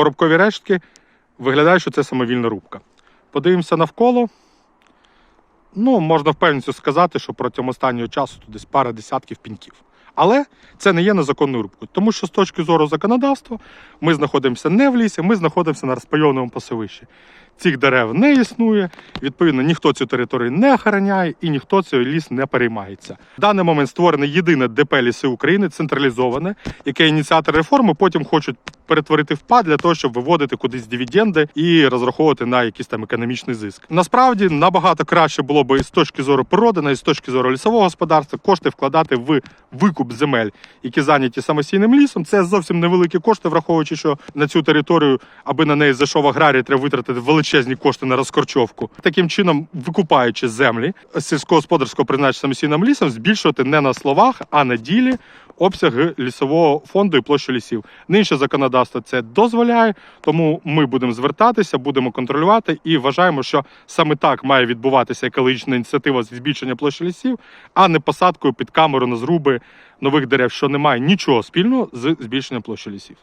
Поробкові рештки виглядає, що це самовільна рубка. Подивимося навколо. Ну, можна впевненістю сказати, що протягом останнього часу тут десь пара десятків піньків. Але це не є незаконною рубкою, тому що з точки зору законодавства ми знаходимося не в лісі, ми знаходимося на розпайованому пасовищі. Цих дерев не існує. Відповідно, ніхто цю територію не охороняє і ніхто цей ліс не переймається. В даний момент створене єдине ДП ліси України, централізоване, яке ініціатор реформи потім хочуть перетворити в ПАД для того, щоб виводити кудись дивіденди і розраховувати на якийсь там економічний зиск. Насправді набагато краще було би з точки зору природи, і з точки зору лісового господарства кошти вкладати в викуп земель, які зайняті самостійним лісом. Це зовсім невеликі кошти, враховуючи, що на цю територію, аби на неї зайшов аграрій, треба витратити величезні кошти на розкорчовку. Таким чином, викупаючи землі сільськогосподарського призначення самостійним лісом, збільшувати не на словах, а на ділі обсяги лісового фонду і площу лісів. Нинше законодавство це дозволяє, тому ми будемо звертатися, будемо контролювати і вважаємо, що саме так має відбуватися екологічна ініціатива збільшення площі лісів, а не посадкою під камеру на зруби нових дерев, що не має нічого спільного з збільшенням площі лісів.